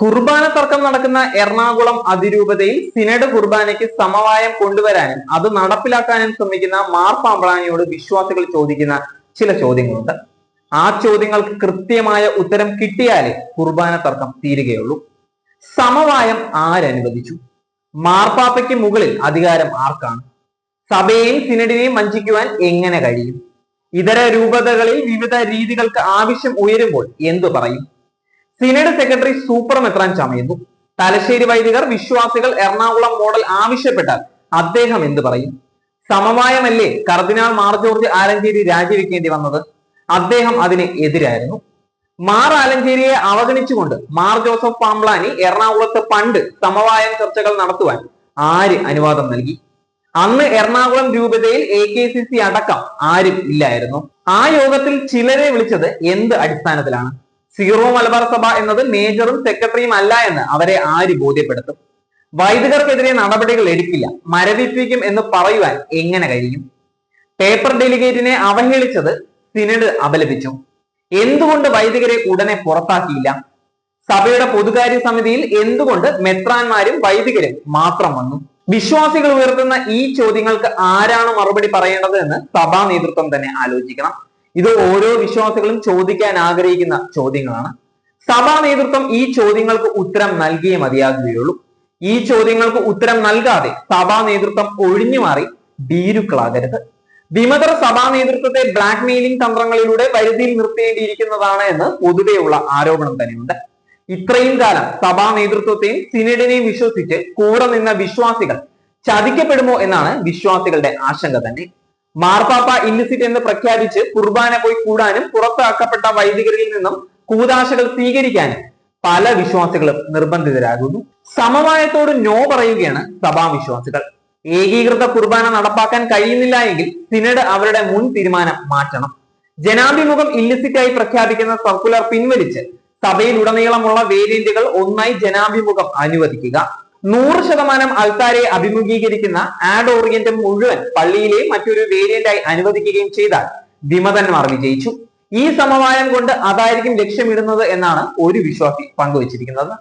കുർബാന തർക്കം നടക്കുന്ന എറണാകുളം അതിരൂപതയിൽ സിനഡ് കുർബാനയ്ക്ക് സമവായം കൊണ്ടുവരാനും അത് നടപ്പിലാക്കാനും ശ്രമിക്കുന്ന മാർ പാമ്പളാനിയോട് വിശ്വാസികൾ ചോദിക്കുന്ന ചില ചോദ്യങ്ങളുണ്ട്. ആ ചോദ്യങ്ങൾക്ക് കൃത്യമായ ഉത്തരം കിട്ടിയാലേ കുർബാന തർക്കം തീരുകയുള്ളൂ. സമവായം ആരനുവദിച്ചു? മാർപ്പാപ്പയ്ക്ക് മുകളിൽ അധികാരം ആർക്കാണ്? സഭയെയും സിനഡിനെയും വഞ്ചിക്കുവാൻ എങ്ങനെ കഴിയും? ഇതര രൂപതകളിൽ വിവിധ രീതികൾക്ക് ആവശ്യം ഉയരുമ്പോൾ എന്തു പറയും? സിനഡ് സെക്രട്ടറി സൂപ്പർ മെത്രാൻ ചമയുന്നു. തലശ്ശേരി വൈദികർ വിശ്വാസികൾ എറണാകുളം മോഡൽ ആവശ്യപ്പെട്ടാൽ അദ്ദേഹം എന്ത് പറയും? സമവായമല്ലേ കർദിനാൾ മാർ ജോർജ് ആലഞ്ചേരി രാജിവെക്കേണ്ടി വന്നത്? അദ്ദേഹം അതിന് എതിരായിരുന്നു. മാർ ആലഞ്ചേരിയെ അവഗണിച്ചുകൊണ്ട് മാർ ജോസഫ് പാംബ്ലാനി എറണാകുളത്ത് പണ്ട് സമവായം ചർച്ചകൾ നടത്തുവാൻ ആര് അനുവാദം നൽകി? അന്ന് എറണാകുളം രൂപതയിൽ എ കെ സി സി അടക്കം ആരും ഇല്ലായിരുന്നു. ആ യോഗത്തിൽ ചിലരെ വിളിച്ചത് എന്ത് അടിസ്ഥാനത്തിലാണ്? സീറോ മലബാർ സഭ എന്നത് മേജറും സെക്രട്ടറിയും അല്ല എന്ന് അവരെ ആര് ബോധ്യപ്പെടുത്തും? വൈദികർക്കെതിരെ നടപടികൾ എടുക്കില്ല. മരവിപ്പിക്കും എന്ന് പറയുവാൻ എങ്ങനെ കഴിയും? പേപ്പർ ഡെലിഗേറ്റിനെ അവഹേളിച്ചത് സിനഡ് അപലപിച്ചു. എന്തുകൊണ്ട് വൈദികരെ ഉടനെ പുറത്താക്കിയില്ല? സഭയുടെ പൊതുകാര്യ സമിതിയിൽ എന്തുകൊണ്ട് മെത്രാന്മാരും വൈദികരും മാത്രം വന്നു? വിശ്വാസികൾ ഉയർത്തുന്ന ഈ ചോദ്യങ്ങൾക്ക് ആരാണ് മറുപടി പറയേണ്ടത് എന്ന് സഭാ നേതൃത്വം തന്നെ ആലോചിക്കണം. ഇത് ഓരോ വിശ്വാസികളും ചോദിക്കാൻ ആഗ്രഹിക്കുന്ന ചോദ്യങ്ങളാണ്. സഭാ നേതൃത്വം ഈ ചോദ്യങ്ങൾക്ക് ഉത്തരം നൽകിയേ മതിയാകുകയുള്ളൂ. ഈ ചോദ്യങ്ങൾക്ക് ഉത്തരം നൽകാതെ സഭാ നേതൃത്വം ഒഴിഞ്ഞു മാറി ഭീരുക്കളാകരുത്. വിമതർ സഭാ നേതൃത്വത്തെ ബ്ലാക്ക് മെയിലിംഗ് തന്ത്രങ്ങളിലൂടെ പരിധിയിൽ നിർത്തേണ്ടിയിരിക്കുന്നതാണ് എന്ന് പൊതുവെയുള്ള ആരോപണം തന്നെയുണ്ട്. ഇത്രയും കാലം സഭാ നേതൃത്വത്തെയും സിനഡിനെയും വിശ്വസിച്ച് കൂടെ നിന്ന വിശ്വാസികൾ ചതിക്കപ്പെടുമോ എന്നാണ് വിശ്വാസികളുടെ ആശങ്ക തന്നെ. മാർപ്പാപ്പ ഇല്ലിസിറ്റ് എന്ന് പ്രഖ്യാപിച്ച് കുർബാന പോയി കൂടാനും പുറത്താക്കപ്പെട്ട വൈദികരിൽ നിന്നും കൂതാശകൾ സ്വീകരിക്കാനും പല വിശ്വാസികളും നിർബന്ധിതരാകുന്നു. സമവായത്തോട് നോ പറയുകയാണ് സഭാ വിശ്വാസികൾ. ഏകീകൃത കുർബാന നടപ്പാക്കാൻ കഴിയുന്നില്ല എങ്കിൽ സിനഡ് അവരുടെ മുൻ തീരുമാനം മാറ്റണം. ജനാഭിമുഖം ഇല്ലിസിറ്റായി പ്രഖ്യാപിക്കുന്ന സർക്കുലർ പിൻവലിച്ച് സഭയിലുടനീളമുള്ള വേരിയന്റുകൾ ഒന്നായി ജനാഭിമുഖം അനുവദിക്കുക. നൂറ് ശതമാനം ആൾക്കാരെ അഭിമുഖീകരിക്കുന്ന ആഡ് ഓറിയന്റ് മുഴുവൻ പള്ളിയിലെ മറ്റൊരു വേരിയന്റായി അനുവദിക്കുകയും ചെയ്താൽ വിമതന്മാർ വിജയിച്ചു. ഈ സമവായം കൊണ്ട് അതായിരിക്കും ലക്ഷ്യമിടുന്നത് എന്നാണ് ഒരു വിശ്വാസി പങ്കുവച്ചിരിക്കുന്നത്.